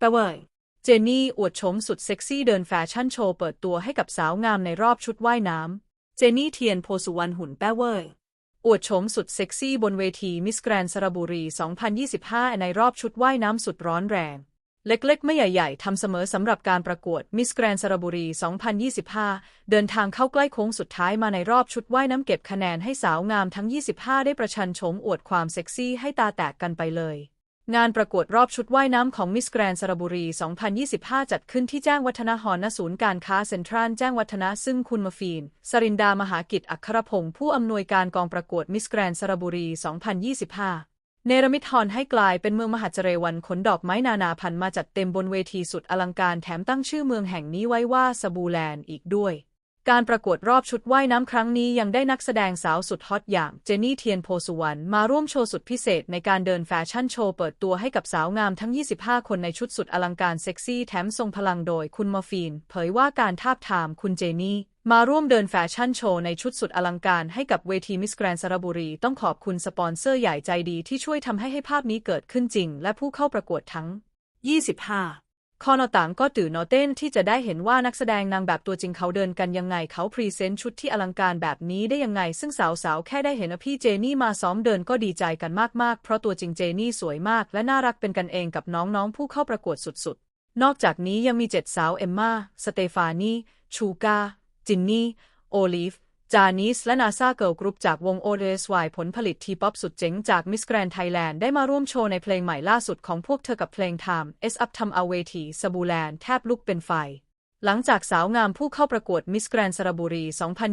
แปลว่าเจนนี่อวดโฉมสุดเซ็กซี่เดินแฟชั่นโชว์เปิดตัวให้กับสาวงามในรอบชุดว่ายน้ำ เจนนี่เทียนโพสุวรรณหุ่นแป้เว่ยอวดโฉมสุดเซ็กซี่บนเวทีมิสแกรนสระบุรี 2025 ในรอบชุดว่ายน้ำสุดร้อนแรง เล็กๆ ไม่ใหญ่ๆทำเสมอสำหรับการประกวดมิสแกรนสระบุรี 2025 เดินทางเข้าใกล้โค้งสุดท้ายมาในรอบชุดว่ายน้ำเก็บคะแนนให้สาวงามทั้ง 25 ได้ประชันโฉมอวดความเซ็กซี่ให้ตาแตกกันไปเลย งานประกวดรอบชุดว่ายน้ำของมิสแกรนสระบุรี 2025 จัดขึ้นที่แจ้งวัฒนาหอณศูนย์การค้าเซ็นทรัลแจ้งวัฒนะซึ่งคุณมาฟีน สรินดามหากิจอัครพงศ์ผู้อำนวยการกองประกวดมิสแกรนสระบุรี 2025 เนรมิตฮอนให้กลายเป็นเมืองมหาเจเรวันขนดอกไม้นานาพันธุ์มาจัดเต็มบนเวทีสุดอลังการแถมตั้งชื่อเมืองแห่งนี้ไว้ว่าสบูแลนด์อีกด้วย การประกวดรอบชุดว่ายน้ำครั้งนี้ยังได้นักแสดงสาวสุดฮอตอย่างเจนนี่เทียนโพสุวรรณมาร่วมโชว์สุดพิเศษในการเดินแฟชั่นโชว์เปิดตัวให้กับสาวงามทั้ง 25 คนในชุดสุดอลังการเซ็กซี่แถมทรงพลังโดยคุณมอร์ฟีน เผยว่าการทาบทามคุณเจนี่มาร่วมเดินแฟชั่นโชว์ในชุดสุดอลังการให้กับเวทีมิสแกรนสระบุรี ต้องขอบคุณสปอนเซอร์ใหญ่ใจดีที่ช่วยทำให้ให้ภาพนี้เกิดขึ้นจริง และผู้เข้าประกวดทั้ง 25 คอนอต่างก็ตื่นนอเต้นที่จะได้เห็นว่านักแสดงนางแบบตัวจริงเขาเดินกันยังไงเขาพรีเซนต์ชุดที่อลังการแบบนี้ได้ยังไง ซึ่งสาวๆ แค่ได้เห็นพี่เจนี่มาซ้อมเดินก็ดีใจกันมากๆ เพราะตัวจริงเจนี่สวยมากและน่ารักเป็นกันเองกับน้องๆ ผู้เข้าประกวดสุดๆ นอกจากนี้ยังมีเจ็ดสาวเอมมาสเตฟานีชูกาจินนี่ โอลิฟ จานิสและนาซาเกิลกรุ๊ปจากวง o d s y ผลผลิตทีป๊อปสุดเจ๋งจากมิสแกรนไทยแลนด์ได้มาร่วมโชว์ในเพลงใหม่ล่าสุดของพวกเธอกับเพลง Time S Up ทำเอาเวทีสบูแลนแทบลุกเป็นไฟ หลังจากสาวงามผู้เข้าประกวดมิสแกรนสระบุรี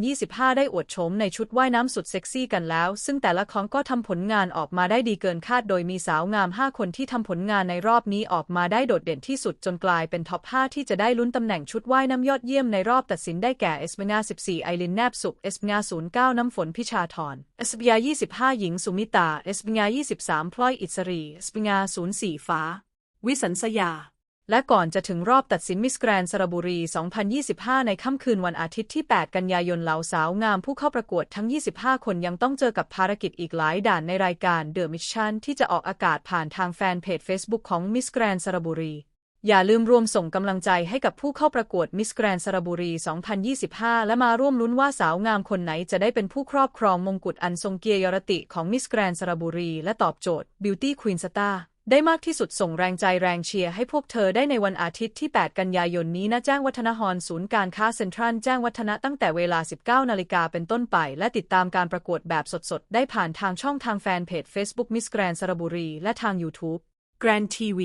2025 ได้อวดโฉมในชุดว่ายน้ำสุดเซ็กซี่กันแล้ว ซึ่งแต่ละของก็ทำผลงานออกมาได้ดีเกินคาด โดยมีสาวงาม 5 คนที่ทำผลงานในรอบนี้ออกมาได้โดดเด่นที่สุดจนกลายเป็นท็อป 5 ที่จะได้ลุ้นตำแหน่งชุดว่ายน้ำยอดเยี่ยมในรอบตัดสินได้แก่เอสเปญา14 ไอรินแนบสุขเอสเปญา09 น้ำฝนพิชาธรเอสเปญา25 หญิงสุมิตาเอสเปญา23 พลอยอิสรีเอสเปญา04 ฟ้า วิสันสยา และก่อนจะถึงรอบตัดสินมิสแกรนสระบุรี 2025 ในค่ำคืนวันอาทิตย์ที่ 8 กันยายนเหล่าสาวงามผู้เข้าประกวดทั้ง 25 คนยังต้องเจอกับภารกิจอีกหลายด่านในรายการ The Mission ที่จะออกอากาศผ่านทางแฟนเพจ Facebook ของมิสแกรนสระบุรี อย่าลืมรวมส่งกำลังใจให้กับผู้เข้าประกวดมิสแกรนสระบุรี 2025 และมาร่วมลุ้นว่าสาวงามคนไหนจะได้เป็นผู้ครอบครองมงกุฎอันทรงเกียรติยติของมิสแกรนสระบุรี และตอบโจทย์ Beauty Queen Star ได้มากที่สุดส่งแรงใจแรงเชียร์ให้พวกเธอได้ในวันอาทิตย์ที่ 8 กันยายนนี้ณแจ้งวัฒนหรศูนย์การค้าเซ็นทรัลแจ้งวัฒนะตั้งแต่เวลา 19 นาฬิกาเป็นต้นไป และติดตามการประกวดแบบสดๆ ได้ผ่านทางช่องทางแฟนเพจ Facebook Miss Grand สระบุรี และทาง YouTube Grand TV